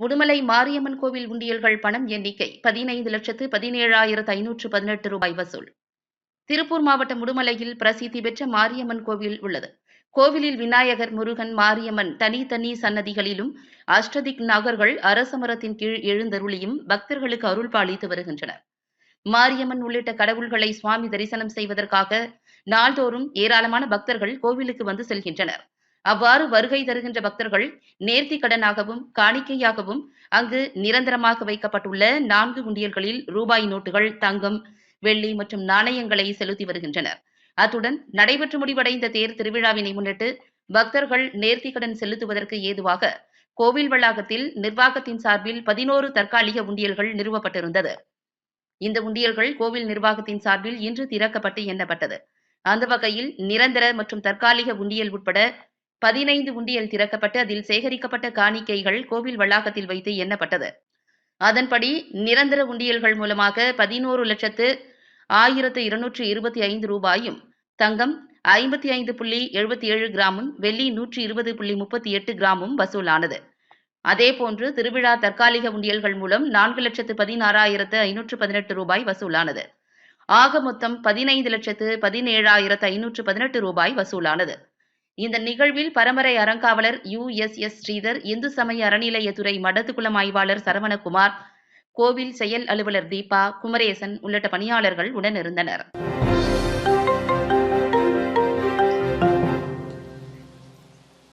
உடுமலை மாரியம்மன் கோவில் உண்டியல்கள் பணம் எண்ணிக்கை பதினைந்து லட்சத்து பதினேழாயிரத்து ஐநூற்று பதினெட்டு ரூபாய் வசூல். திருப்பூர் மாவட்டம் உடுமலையில் பிரசித்தி பெற்ற மாரியம்மன் கோவில் உள்ளது. கோவிலில் விநாயகர் முருகன் மாரியம்மன் தனித்தனி சன்னதிகளிலும் அஷ்டதிக் நாகர்கள் அரசமரத்தின் கீழ் எழுந்தருளியும் பக்தர்களுக்கு அருள் பாலித்து வருகின்றனர். மாரியம்மன் உள்ளிட்ட கடவுள்களை சுவாமி தரிசனம் செய்வதற்காக நாள்தோறும் ஏராளமான பக்தர்கள் கோவிலுக்கு வந்து செல்கின்றனர். அவ்வாறு வருகை தருகின்ற பக்தர்கள் நேர்த்தி கடனாகவும் காணிக்கையாகவும் அங்கு நிரந்தரமாக வைக்கப்பட்டுள்ள நான்கு உண்டியல்களில் ரூபாய் நோட்டுகள் தங்கம் வெள்ளி மற்றும் நாணயங்களை செலுத்தி வருகின்றனர். அத்துடன் நடைபெற்று முடிவடைந்த தேர் திருவிழாவினை முன்னிட்டு பக்தர்கள் நேர்த்தி கடன் செலுத்துவதற்கு ஏதுவாக கோவில் வளாகத்தில் நிர்வாகத்தின் சார்பில் பதினோரு தற்காலிக உண்டியல்கள் நிறுவப்பட்டிருந்தது. இந்த உண்டியல்கள் கோவில் நிர்வாகத்தின் சார்பில் இன்று திறக்கப்பட்டு எண்ணப்பட்டது. அந்த வகையில் நிரந்தர மற்றும் தற்காலிக உண்டியல் உட்பட பதினைந்து உண்டியல் திறக்கப்பட்டு அதில் சேகரிக்கப்பட்ட காணிக்கைகள் கோவில் வளாகத்தில் வைத்து எண்ணப்பட்டது. அதன்படி நிரந்தர உண்டியல்கள் மூலமாக பதினோரு லட்சத்து ஆயிரத்து இருநூற்று இருபத்தி ஐந்து ரூபாயும் தங்கம் ஐம்பத்தி ஐந்து புள்ளி எழுபத்தி ஏழு கிராமும் வெள்ளி நூற்றி இருபது புள்ளி முப்பத்தி எட்டு கிராமும் வசூலானது. அதேபோன்று திருவிழா தற்காலிக உண்டியல்கள் மூலம் நான்கு லட்சத்து பதினாறாயிரத்து ஐநூற்று பதினெட்டு ரூபாய் வசூலானது. ஆக மொத்தம் பதினைந்து லட்சத்து பதினேழாயிரத்து ஐநூற்று பதினெட்டு ரூபாய் வசூலானது. இந்த நிகழ்வில் பரம்பரை அறங்காவலர் U S S Sridhar Hindu சமய அறநிலையத்துறை மடத்துக்குளம் ஆய்வாளர் சரவணகுமார் கோவில் செயல் அலுவலர் தீபா குமரேசன் உள்ளிட்ட பணியாளர்கள் உடனிருந்தனர்